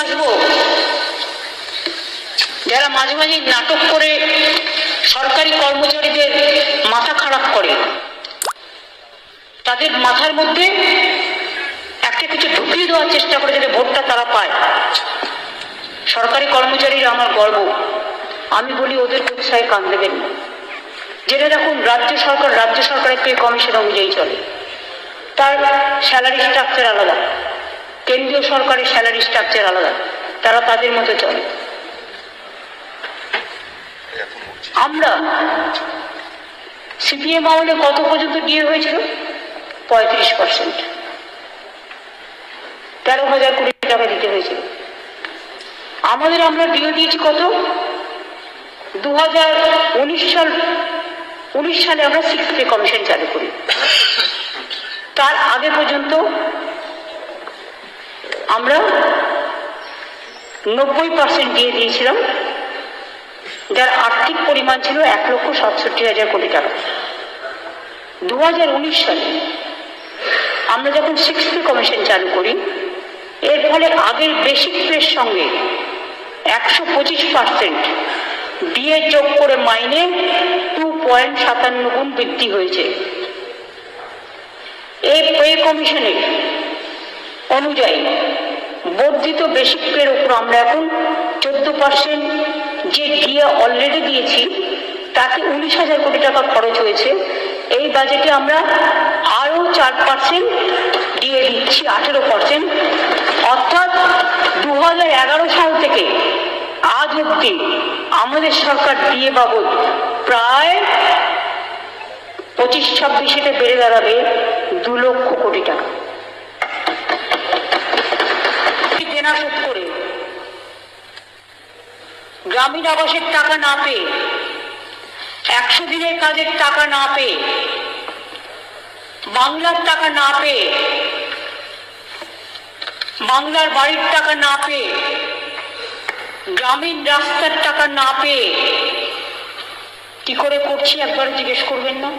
বাঁচবো যারা মাঝে মাঝে নাটক করে, সরকারি কর্মচারীদের মাথা খারাপ করে, তাদের মাথার মধ্যে একটা কিছু ঢুকিয়ে দেওয়ার চেষ্টা করে যাতে ভোটটা তারা পায়। সরকারি কর্মচারীরা আমার গর্ব। আমি বলি, ওদের উৎসাহে কান দেবেন জেনে রাখুন, রাজ্য সরকার, রাজ্য সরকারের পে কমিশন অনুযায়ী চলে। তার স্যালারি স্ট্রাকচার আলাদা। কেন্দ্রীয় সরকারের স্যালারি স্ট্রাকচার আলাদা। তারা তাদের মতো চলে। আমরা সিপিএম আমলে কত পর্যন্ত ডিএ হয়েছিল? পঁয়ত্রিশ পার্সেন্ট তেরো হাজার কোটি টাকা দিতে হয়েছিল। আমাদের আমরা ডিও দিয়েছি কত? দু হাজার উনিশ সাল, উনিশ সালে আমরা সিক্স কমিশন চালু করি। তার আগে পর্যন্ত আমরা নব্বই পার্সেন্ট দিয়ে দিয়েছিলাম, যার আর্থিক পরিমাণ ছিল এক লক্ষ সাতষট্টি হাজার কোটি টাকা। দু হাজার উনিশ সালে আমরা যখন সিক্স পে কমিশন চালু করি, এর ফলে আগের বেসিক পের সঙ্গে একশো পঁচিশ পার্সেন্ট দিয়ে যোগ করে মাইনে টু পয়েন্ট সাতান্ন গুণ বৃদ্ধি হয়েছে। এই পে কমিশনের অনুযায়ী বর্ধিত বেসিক পের উপর আমরা এখন চোদ্দ পার্সেন্ট যে দিয়ে অলরেডি দিয়েছি, তাতে উনিশ হাজার কোটি টাকা খরচ হয়েছে। এই বাজেটে আমরা আরও চার পার্সেন্ট দিয়ে দিচ্ছি, আঠেরো পার্সেন্ট অর্থাৎ দু হাজার এগারো সাল থেকে আজ অব্দি আমাদের সরকার দিয়ে বাবদ প্রায় পঁচিশ ছাব্বিশেতে বেড়ে দাঁড়াবে দু লক্ষ কোটি টাকা। শোধ করে। গ্রামীণ আবাসের টাকা না পেয়ে, একশো দিনের কাজের টাকা না পেয়ে, বাংলার টাকা না পেয়ে, বাংলার বাড়ির টাকা না পেয়ে, গ্রামীণ রাস্তার টাকা না পেয়ে, কি করে করছি একবার জিজ্ঞেস করবেন না?